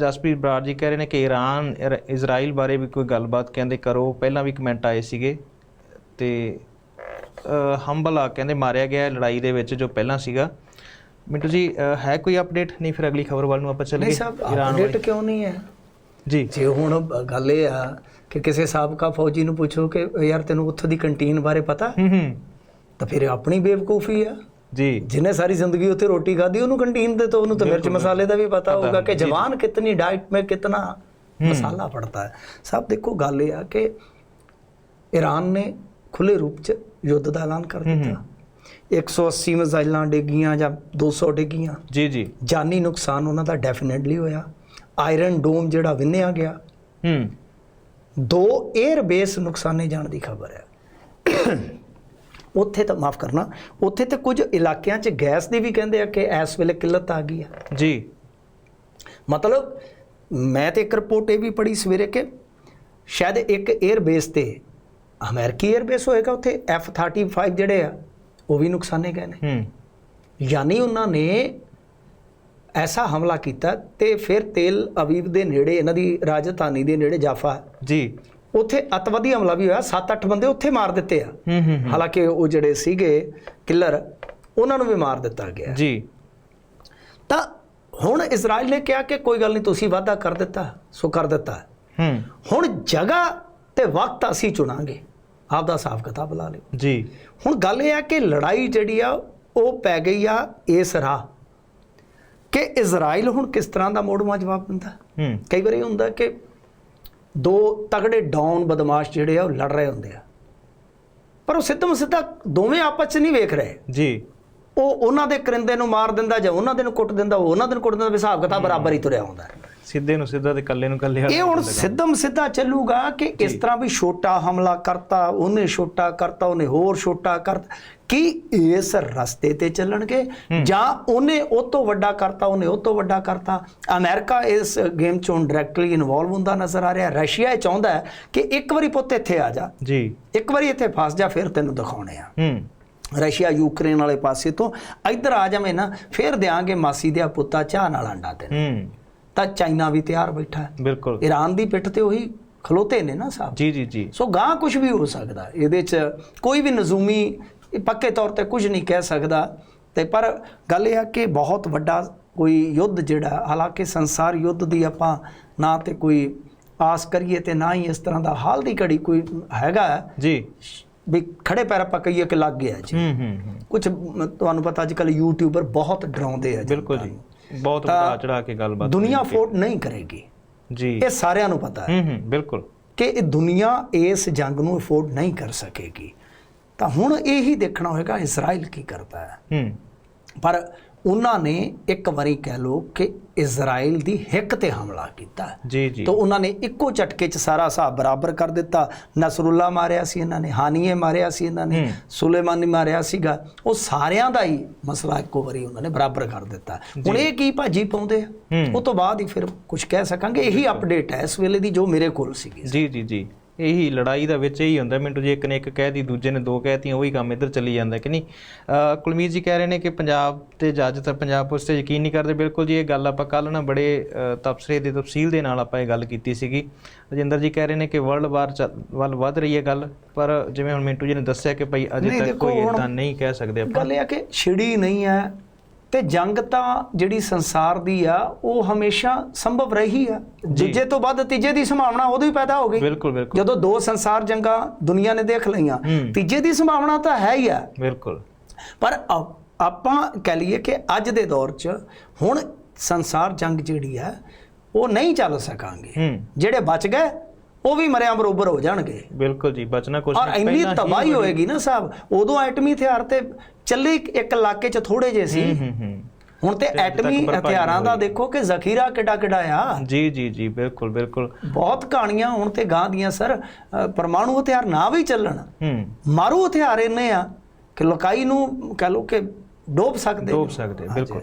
ਜਸਪ੍ਰੀਤ ਬਰਾੜ ਜੀ ਕਹਿ ਰਹੇ ਨੇ ਕਿ ਈਰਾਨ ਇਜ਼ਰਾਈਲ ਬਾਰੇ ਵੀ ਕੋਈ ਗੱਲਬਾਤ ਕਹਿੰਦੇ ਕਰੋ। ਪਹਿਲਾਂ ਵੀ ਕਮੈਂਟ ਆਏ ਸੀਗੇ ਤੇ ਹੰਬਲਾ ਕਹਿੰਦੇ ਮਾਰਿਆ ਗਿਆ ਲੜਾਈ ਦੇ ਵਿੱਚ ਜੋ ਪਹਿਲਾਂ ਸੀਗਾ। ਮਿੰਟੂ ਜੀ ਹੈ ਕੋਈ ਅਪਡੇਟ ਨਹੀਂ ਫਿਰ ਅਗਲੀ ਖਬਰ ਵੱਲ ਨੂੰ ਆਪਾਂ ਚੱਲੀਏ। ਨਹੀਂ ਸਾਹਿਬ ਅਪਡੇਟ ਕਿਉਂ ਨਹੀਂ ਹੈ? ਜੀ। ਜੇ ਹੁਣ ਗੱਲ ਇਹ ਆ ਕਿ ਕਿਸੇ ਸਾਬਕਾ ਫੌਜੀ ਨੂੰ ਪੁੱਛੋ ਕਿ ਯਾਰ ਤੈਨੂੰ ਉੱਥੋਂ ਦੀ ਕੰਟੀਨ ਬਾਰੇ ਪਤਾ? ਹੂੰ ਹੂੰ। ਤਾਂ ਫਿਰ ਆਪਣੀ ਬੇਵਕੂਫੀ ਆ। ਜੀ। ਜਿਨੇ ਸਾਰੀ ਜ਼ਿੰਦਗੀ ਉੱਥੇ ਰੋਟੀ ਖਾਦੀ ਉਹਨੂੰ ਕੰਟੀਨ ਦੇ ਤੋਂ ਉਹਨੂੰ ਤਾਂ ਮਿਰਚ ਮਸਾਲੇ ਦਾ ਵੀ ਪਤਾ ਹੋਊਗਾ ਕਿ ਜਵਾਨ ਕਿਤਨੀ ਡਾਈਟ ਮੇ ਕਿਤਨਾ ਮਸਾਲਾ ਪੜਤਾ ਹੈ। ਸਭ ਦੇਖੋ ਗੱਲ ਇਹ ਆ ਕਿ ਈਰਾਨ ਨੇ ਖੁੱਲੇ ਰੂਪ 'ਚ ਯੁੱਧ ਦਾ ਐਲਾਨ ਕਰ ਦਿੱਤਾ। 180 ਮਿਜ਼ਾਈਲਾਂ ਡਿੱਗੀਆਂ ਜਾਂ 200 ਡਿੱਗੀਆਂ। ਜੀ ਜੀ। ਜਾਨੀ ਨੁਕਸਾਨ ਉਹਨਾਂ ਦਾ ਡੈਫੀਨਿਟਲੀ ਹੋਇਆ। ਆਇਰਨ ਡੋਮ ਜਿਹੜਾ ਵਿੰਨਿਆ ਗਿਆ। ਹੂੰ। ਦੋ 에ਅਰ ਬੇਸ ਨੁਕਸਾਨੇ ਜਾਣ ਦੀ ਖਬਰ ਹੈ। ਉੱਥੇ ਤਾਂ ਮਾਫ ਕਰਨਾ ਉੱਥੇ ਤੇ ਕੁਝ ਇਲਾਕਿਆਂ 'ਚ ਗੈਸ ਦੀ ਵੀ ਕਹਿੰਦੇ ਆ ਕਿ ਇਸ ਵੇਲੇ ਕਿੱਲਤ ਆ ਗਈ ਆ। ਜੀ। ਮਤਲਬ ਮੈਂ ਤੇ ਇੱਕ ਰਿਪੋਰਟ ਇਹ ਵੀ ਪੜ੍ਹੀ ਸਵੇਰੇ ਕਿ ਸ਼ਾਇਦ ਇੱਕ 에ਅਰ ਬੇਸ ਤੇ ਅਮਰੀਕੀ 에ਅਰ ਬੇਸ ਹੋਏਗਾ ਉੱਥੇ F35 ਜਿਹੜੇ ਆ ਉਹ ਵੀ ਨੁਕਸਾਨੇ ਗਏ ਨੇ। ਹੂੰ। ਯਾਨੀ ਉਹਨਾਂ ਨੇ ਐਸਾ ਹਮਲਾ ਕੀਤਾ ਤੇ ਫਿਰ ਤੇਲ ਅਵੀਵ ਦੇ ਨੇੜੇ ਇਹਨਾਂ ਦੀ ਰਾਜਧਾਨੀ ਦੇ ਨੇੜੇ ਜਾਫਾ। ਜੀ। ਉੱਥੇ ਅਤਵਾਦੀ ਹਮਲਾ ਵੀ ਹੋਇਆ 7-8 ਬੰਦੇ ਉੱਥੇ ਮਾਰ ਦਿੱਤੇ ਆ। ਹੂੰ ਹੂੰ ਹੂੰ। ਹਾਲਾਂਕਿ ਉਹ ਜਿਹੜੇ ਸੀਗੇ ਕਿਲਰ ਉਹਨਾਂ ਨੂੰ ਵੀ ਮਾਰ ਦਿੱਤਾ ਗਿਆ। ਜੀ। ਤਾਂ ਹੁਣ ਇਜ਼ਰਾਈਲ ਨੇ ਕਿਹਾ ਕਿ ਕੋਈ ਗੱਲ ਨਹੀਂ ਤੁਸੀਂ ਵਾਅਦਾ ਕਰ ਦਿੱਤਾ ਸੋ ਕਰ ਦਿੱਤਾ। ਹੂੰ। ਹੁਣ ਜਗ੍ਹਾ ਤੇ ਵਕਤ ਅਸੀਂ ਚੁਣਾਂਗੇ। ਆਪ ਦਾ ਹਿਸਾਬ ਕਿਤਾਬ ਲਾ ਲਿਓ। ਜੀ। ਹੁਣ ਗੱਲ ਇਹ ਆ ਕਿ ਲੜਾਈ ਜਿਹੜੀ ਆ ਉਹ ਪੈ ਗਈ ਆ ਇਸ ਰਾਹ। ਕਿ ਇਜ਼ਰਾਈਲ ਹੁਣ ਕਿਸ ਤਰ੍ਹਾਂ ਦਾ ਮੋੜਵਾ ਜਵਾਬ ਦਿੰਦਾ? ਹੂੰ। ਕਈ ਵਾਰ ਇਹ ਹੁੰਦਾ ਕਿ ਦੋ ਤਗੜੇ ਡਾਊਨ ਬਦਮਾਸ਼ ਜਿਹੜੇ ਆ ਉਹ ਲੜ ਰਹੇ ਹੁੰਦੇ ਆ। ਪਰ ਉਹ ਸਿੱਧਮ ਸਿੱਧਾ ਦੋਵੇਂ ਆਪਸ 'ਚ ਨਹੀਂ ਵੇਖ ਰਹੇ। ਜੀ। ਉਹ ਉਹਨਾਂ ਦੇ ਕਰਿੰਦੇ ਨੂੰ ਮਾਰ ਦਿੰਦਾ ਜਾਂ ਉਹਨਾਂ ਦੇ ਨੂੰ ਕੁੱਟ ਦਿੰਦਾ ਉਹ ਉਹਨਾਂ ਦੇ ਨੂੰ ਕੁੱਟ ਦਿੰਦਾ ਹਿਸਾਬ ਕਿਤਾਬ ਬਰਾਬਰ ਹੀ ਤੁਰਿਆ ਹੁੰਦਾ। ਹੈ। ਸਿੱਧੇ ਨੂੰ ਸਿੱਧਾ ਤੇ ਕੱਲੇ ਨੂੰ ਕੱਲੇ ਇਹ ਹੁਣ ਸਿੱਧਮ ਸਿੱਧਾ ਚੱਲੂਗਾ ਕਿ ਇਸ ਤਰ੍ਹਾਂ ਵੀ ਛੋਟਾ ਹਮਲਾ ਕਰਤਾ ਉਹਨੇ ਛੋਟਾ ਕਰਤਾ ਉਹਨੇ ਹੋਰ ਛੋਟਾ ਕਰਤਾ ਕੀ ਇਸ ਰਸਤੇ ਤੇ ਚੱਲਣਗੇ? ਜਾਂ ਉਹਨੇ ਉਹ ਤੋਂ ਵੱਡਾ ਕਰਤਾ ਉਹਨੇ ਉਹ ਤੋਂ ਵੱਡਾ ਕਰਤਾ? ਅਮਰੀਕਾ ਇਸ ਗੇਮ ਚੋਂ ਡਾਇਰੈਕਟਲੀ ਇਨਵੋਲਵ ਹੁੰਦਾ ਨਜ਼ਰ ਆ ਰਿਹਾ। ਰਸ਼ੀਆ ਇਹ ਚਾਹੁੰਦਾ ਹੈ ਕਿ ਇੱਕ ਵਾਰੀ ਪੁੱਤ ਇੱਥੇ ਆ ਜਾ। ਜੀ। ਇੱਕ ਵਾਰੀ ਇੱਥੇ ਫਸ ਜਾ ਫਿਰ ਤੈਨੂੰ ਦਿਖਾਉਣੇ ਆ। ਹੂੰ। ਰਸ਼ੀਆ ਯੂਕਰੇਨ ਵਾਲੇ ਪਾਸੇ ਤੋਂ ਇੱਧਰ ਆ ਜਾਵੇਂ ਨਾ ਫਿਰ ਦਿਆਂਗੇ ਮਾਸੀ ਦੇ ਪੁੱਤਾ ਚਾਹ ਨਾਲ ਅੰਡਾ ਤੇ ਹੂੰ। ਤਾਂ ਚਾਈਨਾ ਵੀ ਤਿਆਰ ਬੈਠਾ ਹੈ। ਬਿਲਕੁਲ। ਈਰਾਨ ਦੀ ਪਿੱਠ ਤੇ ਉਹੀ ਖਲੋਤੇ ਨੇ ਨਾ ਸਾਹਿਬ। ਜੀ ਜੀ ਜੀ। ਸੋ ਗਾਂ ਕੁਝ ਵੀ ਹੋ ਸਕਦਾ। ਇਹਦੇ ਚ ਕੋਈ ਵੀ ਨਜ਼ੂਮੀ ਪੱਕੇ ਤੌਰ ਤੇ ਕੁਝ ਨਹੀਂ ਕਹਿ ਸਕਦਾ। ਤੇ ਪਰ ਗੱਲ ਇਹ ਆ ਕਿ ਬਹੁਤ ਵੱਡਾ ਕੋਈ ਯੁੱਧ ਜਿਹੜਾ ਹਾਲਾਂਕਿ ਸੰਸਾਰ ਯੁੱਧ ਦੀ ਆਪਾਂ ਨਾ ਤੇ ਕੋਈ ਆਸ ਕਰੀਏ ਤੇ ਨਾ ਹੀ ਇਸ ਤਰ੍ਹਾਂ ਦਾ ਹਾਲ ਦੀ ਘੜੀ ਕੋਈ ਹੈਗਾ। ਜੀ। ਵੀ ਖੜੇ ਪੈਰ ਆਪਾਂ ਕਹੀਏ ਕਿ ਲੱਗ ਗਿਆ ਜੀ। ਹੂੰ ਹੂੰ ਹੂੰ। ਕੁਝ ਤੁਹਾਨੂੰ ਪਤਾ ਅੱਜ ਕੱਲ ਯੂਟਿਊਬਰ ਬਹੁਤ ਡਰਾਉਂਦੇ ਆ ਬਿਲਕੁਲ ਜੀ। ਬਹੁਤ ਵਧਾ ਚੜਾ ਕੇ ਗੱਲਬਾਤ ਦੁਨੀਆ ਅਫੋਰਡ ਨਹੀਂ ਕਰੇਗੀ। ਜੀ। ਇਹ ਸਾਰਿਆਂ ਨੂੰ ਪਤਾ ਹੈ। ਹੂੰ ਹੂੰ ਬਿਲਕੁਲ। ਕਿ ਇਹ ਦੁਨੀਆ ਇਸ ਜੰਗ ਨੂੰ ਅਫੋਰਡ ਨਹੀਂ ਕਰ ਸਕੇਗੀ। ਤਾਂ ਹੁਣ ਇਹ ਹੀ ਦੇਖਣਾ ਹੋਏਗਾ ਇਜ਼ਰਾਈਲ ਕੀ ਕਰਦਾ ਹੈ। ਹੂੰ। ਪਰ ਉਹਨਾਂ ਨੇ ਇੱਕ ਵਾਰੀ ਕਹਿ ਲੋ ਕਿ ਇਜ਼ਰਾਈਲ ਦੀ ਹਿੱਕ ਤੇ ਹਮਲਾ ਕੀਤਾ। ਜੀ ਜੀ। ਤਾਂ ਉਹਨਾਂ ਨੇ ਇੱਕੋ ਝਟਕੇ 'ਚ ਸਾਰਾ ਹਿਸਾਬ ਬਰਾਬਰ ਕਰ ਦਿੱਤਾ। ਨਸਰੁੱਲਾ ਮਾਰਿਆ ਸੀ ਇਹਨਾਂ ਨੇ ਹਾਨੀਏ ਮਾਰਿਆ ਸੀ ਇਹਨਾਂ ਨੇ। ਸੁਲੇਮਾਨੀ ਮਾਰਿਆ ਸੀਗਾ। ਉਹ ਸਾਰਿਆਂ ਦਾ ਹੀ ਮਸਲਾ ਇੱਕੋ ਵਾਰੀ ਉਹਨਾਂ ਨੇ ਬਰਾਬਰ ਕਰ ਦਿੱਤਾ। ਹੁਣ ਇਹ ਕੀ ਭਾਜੀ ਪਾਉਂਦੇ ਆ। ਉਹ ਤੋਂ ਬਾਅਦ ਹੀ ਫਿਰ ਕੁਝ ਕਹਿ ਸਕਾਂਗੇ। ਇਹੀ ਅਪਡੇਟ ਹੈ ਇਸ ਵੇਲੇ ਦੀ ਜੋ ਮੇਰੇ ਕੋਲ ਸੀਗੀ। ਜੀ ਜੀ ਜੀ। ਇਹੀ ਲੜਾਈ ਦਾ ਵਿੱਚ ਇਹੀ ਹੁੰਦਾ ਮਿੰਟੂ ਜੀ ਇੱਕ ਨੇ ਇੱਕ ਕਹਿਤੀ ਦੂਜੇ ਨੇ ਦੋ ਕਹਿਤੀਆਂ ਉਹੀ ਕੰਮ ਇੱਧਰ ਚੱਲੀ ਜਾਂਦਾ ਕਿ ਨਹੀਂ? ਅਹ ਕੁਲਮੀਤ ਜੀ ਕਹਿ ਰਹੇ ਨੇ ਕਿ ਪੰਜਾਬ ਤੇ ਜੱਜ ਤਾਂ ਪੰਜਾਬ ਪੁਲਿਸ ਤੇ ਯਕੀਨ ਨਹੀਂ ਕਰਦੇ ਬਿਲਕੁਲ ਜੀ ਇਹ ਗੱਲ ਆਪਾਂ ਕੱਲ ਨਾ ਬੜੇ ਤਬਸਰੇ ਦੇ ਤਫਸੀਲ ਦੇ ਨਾਲ ਆਪਾਂ ਇਹ ਗੱਲ ਕੀਤੀ ਸੀਗੀ। ਰਜਿੰਦਰ ਜੀ ਕਹਿ ਰਹੇ ਨੇ ਕਿ ਵਰਲਡ ਵਾਰ ਵੱਲ ਵੱਧ ਰਹੀ ਹੈ ਗੱਲ ਪਰ ਜਿਵੇਂ ਹੁਣ ਮਿੰਟੂ ਜੀ ਨੇ ਦੱਸਿਆ ਕਿ ਭਾਈ ਅਜੇ ਤੱਕ ਕੋਈ ਇਦਾਂ ਨਹੀਂ ਕਹਿ ਸਕਦੇ ਆਪਾਂ। ਗੱਲ ਇਹ ਆ ਕਿ ਛਿੜੀ ਨਹੀਂ ਹੈ ਤੇ ਜੰਗ ਤਾਂ ਜਿਹੜੀ ਸੰਸਾਰ ਦੀ ਆ ਉਹ ਹਮੇਸ਼ਾ ਸੰਭਵ ਰਹੀ ਆ। ਦੂਜੇ ਤੋਂ ਬਾਅਦ ਤੀਜੇ ਦੀ ਸੰਭਾਵਨਾ ਉਦੋਂ ਹੀ ਪੈਦਾ ਹੋ ਗਈ। ਬਿਲਕੁਲ ਬਿਲਕੁਲ। ਜਦੋਂ ਦੋ ਸੰਸਾਰ ਜੰਗਾਂ ਦੁਨੀਆ ਨੇ ਦੇਖ ਲਈਆਂ। ਤੀਜੇ ਦੀ ਸੰਭਾਵਨਾ ਤਾਂ ਹੈ ਹੀ ਆ। ਬਿਲਕੁਲ। ਪਰ ਆ- ਆਪਾਂ ਕਹਿ ਲਈਏ ਕਿ ਅੱਜ ਦੇ ਦੌਰ 'ਚ ਹੁਣ ਸੰਸਾਰ ਜੰਗ ਜਿਹੜੀ ਹੈ ਉਹ ਨਹੀਂ ਚੱਲ ਸਕਾਂਗੇ। ਜਿਹੜੇ ਬਚ ਗਏ ਉਹ ਵੀ ਮਰਿਆਂ ਬਰੋਬਰ ਹੋ ਜਾਣਗੇ। ਬਿਲਕੁਲ ਜੀ ਬਚਣਾ ਔਰ ਨਹੀਂ, ਇੰਨੀ ਪਹਿਲਾਂ ਹੀ ਤਬਾਹੀ ਹੋਏਗੀ ਨਾ ਸਾਹਿਬ ਉਦੋਂ ਐਟਮੀ ਹਥਿਆਰ ਤੇ ਚੱਲੇ ਇੱਕ- ਇਲਾਕੇ 'ਚ ਥੋੜੇ ਜੇ ਸੀ। ਹੁਣ ਤੇ ਐਟਮੀ ਹਥਿਆਰਾਂ ਦਾ। ਦੇਖੋ ਕਿ ਜ਼ਖੀਰਾ ਕਿੱਡਾ ਕਿੱਡਾ ਆ। ਜੀ ਜੀ ਜੀ ਬਿਲਕੁਲ ਬਿਲਕੁਲ। ਬਹੁਤ ਕਹਾਣੀਆਂ ਹੁਣ ਤੇ ਗਾਂ ਦੀਆਂ ਸਰ। ਪਰਮਾਣੂ ਹਥਿਆਰ ਨਾ ਵੀ ਚੱਲਣ ਮਾਰੂ ਹਥਿਆਰ ਇੰਨੇ ਆ ਕਿ ਲੋਕਾਈ ਨੂੰ ਕਹ ਲੋ ਕਿ ਡੋਬ ਸਕਦੇ ਡੋਬ। ਸਕਦੇ। ਬਿਲਕੁਲ।